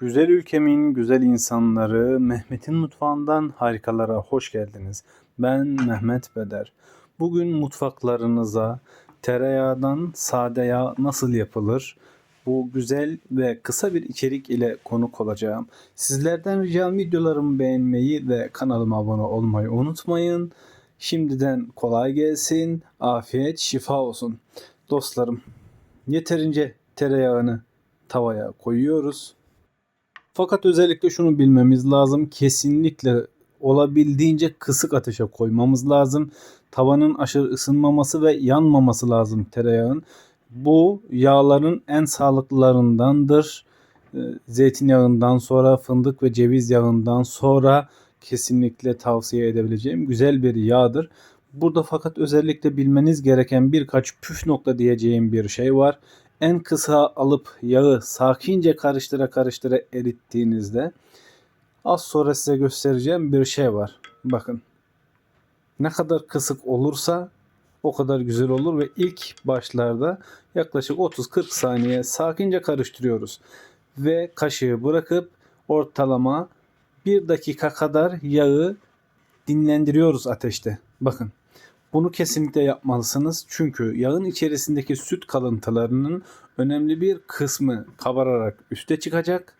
Güzel ülkemin güzel insanları Mehmet'in mutfağından harikalara hoş geldiniz. Ben Mehmet Beder. Bugün mutfaklarınıza tereyağdan sade yağ nasıl yapılır? Bu güzel ve kısa bir içerik ile konuk olacağım. Sizlerden ricam videolarımı beğenmeyi ve kanalıma abone olmayı unutmayın. Şimdiden kolay gelsin, afiyet, şifa olsun. Dostlarım, yeterince tereyağını tavaya koyuyoruz. Fakat özellikle şunu bilmemiz lazım. Kesinlikle olabildiğince kısık ateşe koymamız lazım. Tavanın aşırı ısınmaması ve yanmaması lazım tereyağın. Bu yağların en sağlıklılarındandır. Ee, Zeytinyağından sonra fındık ve ceviz yağından sonra kesinlikle tavsiye edebileceğim güzel bir yağdır. Burada fakat özellikle bilmeniz gereken birkaç püf nokta diyeceğim bir şey var en kısa alıp yağı sakince karıştıra karıştıra erittiğinizde az sonra size göstereceğim bir şey var. Bakın. Ne kadar kısık olursa o kadar güzel olur ve ilk başlarda yaklaşık 30-40 saniye sakince karıştırıyoruz. Ve kaşığı bırakıp ortalama 1 dakika kadar yağı dinlendiriyoruz ateşte. Bakın. Bunu kesinlikle yapmalısınız. Çünkü yağın içerisindeki süt kalıntılarının önemli bir kısmı kabararak üste çıkacak.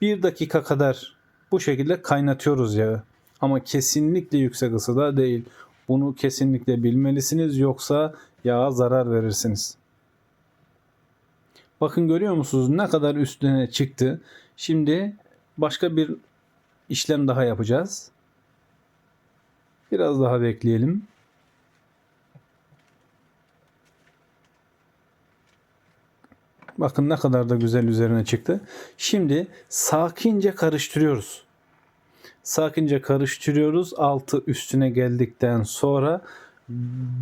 Bir dakika kadar bu şekilde kaynatıyoruz yağı. Ama kesinlikle yüksek ısıda değil. Bunu kesinlikle bilmelisiniz yoksa yağa zarar verirsiniz. Bakın görüyor musunuz ne kadar üstüne çıktı. Şimdi başka bir işlem daha yapacağız. Biraz daha bekleyelim. Bakın ne kadar da güzel üzerine çıktı. Şimdi sakince karıştırıyoruz. Sakince karıştırıyoruz. Altı üstüne geldikten sonra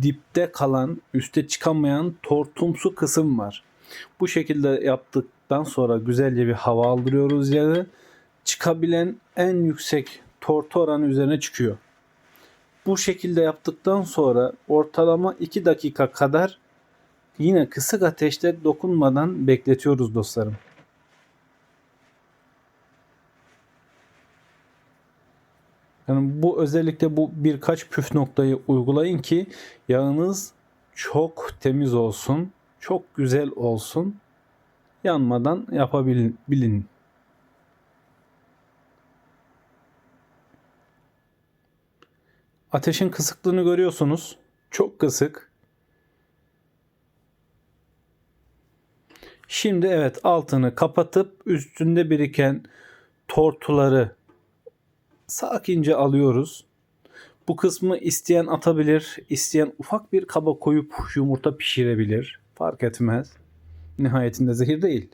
dipte kalan, üste çıkamayan tortumsu kısım var. Bu şekilde yaptıktan sonra güzelce bir hava aldırıyoruz yağı. Çıkabilen en yüksek tortu oranı üzerine çıkıyor. Bu şekilde yaptıktan sonra ortalama 2 dakika kadar yine kısık ateşte dokunmadan bekletiyoruz dostlarım. Yani bu özellikle bu birkaç püf noktayı uygulayın ki yağınız çok temiz olsun, çok güzel olsun. Yanmadan yapabilin. Ateşin kısıklığını görüyorsunuz. Çok kısık. Şimdi evet altını kapatıp üstünde biriken tortuları sakince alıyoruz. Bu kısmı isteyen atabilir, isteyen ufak bir kaba koyup yumurta pişirebilir. Fark etmez. Nihayetinde zehir değil.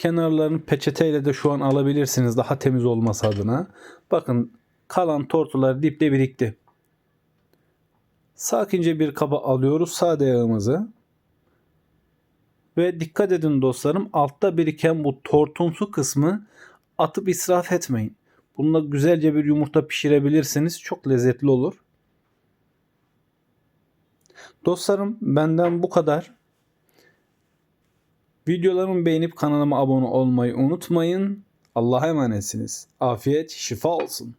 Kenarlarını peçeteyle de şu an alabilirsiniz daha temiz olması adına. Bakın kalan tortular dipte birikti. Sakince bir kaba alıyoruz sade yağımızı. Ve dikkat edin dostlarım altta biriken bu tortumsu kısmı atıp israf etmeyin. Bununla güzelce bir yumurta pişirebilirsiniz. Çok lezzetli olur. Dostlarım benden bu kadar. Videolarımı beğenip kanalıma abone olmayı unutmayın. Allah'a emanetsiniz. Afiyet, şifa olsun.